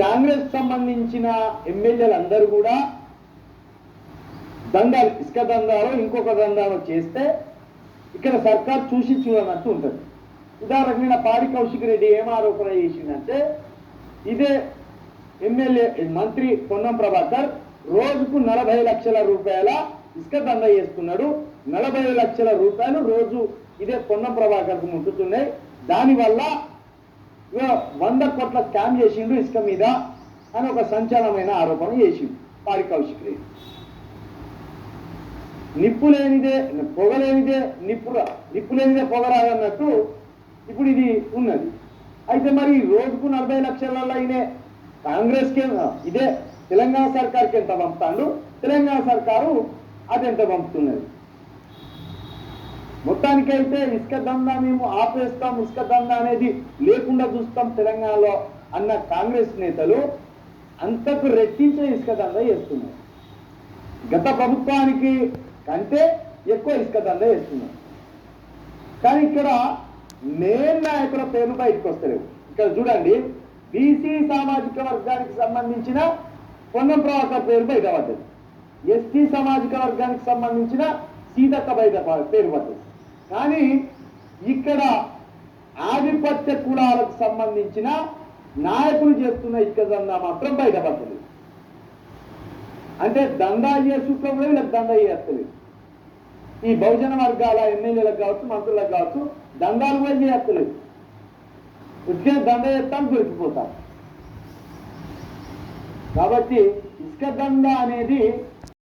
కాంగ్రెస్ సంబంధించిన ఎమ్మెల్యేలు అందరూ కూడా దందాలు ఇసుక దందాలో ఇంకొక దందాలో చేస్తే ఇక్కడ సర్కార్ చూసి చూడనట్టు ఉంటుంది. ఉదాహరణకు నిన్న పాడి కౌశిక్ రెడ్డి ఏం ఆరోపణ చేసిందంటే ఇదే ఎమ్మెల్యే మంత్రి పొన్నం ప్రభాకర్ రోజుకు నలభై లక్షల రూపాయల ఇసుక దంద చేస్తున్నాడు. నలభై లక్షల రూపాయలు రోజు ఇదే పొన్నం ప్రభాకర్కు ముట్టుతున్నాయి. దానివల్ల వంద కోట్ల స్కామ్ చేసిండు ఇసుక మీద అని ఒక సంచలనమైన ఆరోపణ చేసిండు పాడి కౌశిక్ రెడ్డి నిప్పు లేనిదే పొగ లేనిదే నిప్పు రా- నిప్పు లేనిదే పొగ రాదన్నట్టు ఇప్పుడు ఇది ఉన్నది. అయితే మరి రోజుకు నలభై లక్షలలో అయినే కాంగ్రెస్కి ఇదే తెలంగాణ సర్కార్కి ఎంత పంపుతాడు? తెలంగాణ సర్కారు అది ఎంత పంపుతున్నది? మొత్తానికైతే ఇసుక దందా మేము ఆపేస్తాం ఇసుక దందా అనేది లేకుండా చూస్తాం తెలంగాణలో అన్న కాంగ్రెస్ నేతలు అంతకు రెట్టించే ఇసుక దందా చేస్తున్నారు. గత ప్రభుత్వానికి కంటే ఎక్కువ ఇసుక దందా చేస్తున్నారు. కానీ ఇక్కడ నేను నాయకుల పేర్లు బయటకు వస్తలేవు. ఇక్కడ చూడండి బీసీ సామాజిక వర్గానికి సంబంధించిన పొన్నం ప్రభాకర్ పేరు బయట పడ్డది ఎస్టీ సామాజిక వర్గానికి సంబంధించిన సీతక్క బయట పేరు పడ్డది. కానీ ఇక్కడ ఆధిపత్య కులాలకు సంబంధించిన నాయకులు చేస్తున్న ఇసుక దందా మాత్రం బయటపడతలేదు అంటే దందా చేసుకుంటాం లేదు వీళ్ళకి దందా చేస్తలేదు. ఈ బహుజన వర్గాల ఎమ్మెల్యేలకు కావచ్చు మంత్రులకు కావచ్చు దందాలు కూడా చేయక్కలేదు ఉచిత దండ చేస్తాం దొరికిపోతాం. కాబట్టి ఇసుక దంద అనేది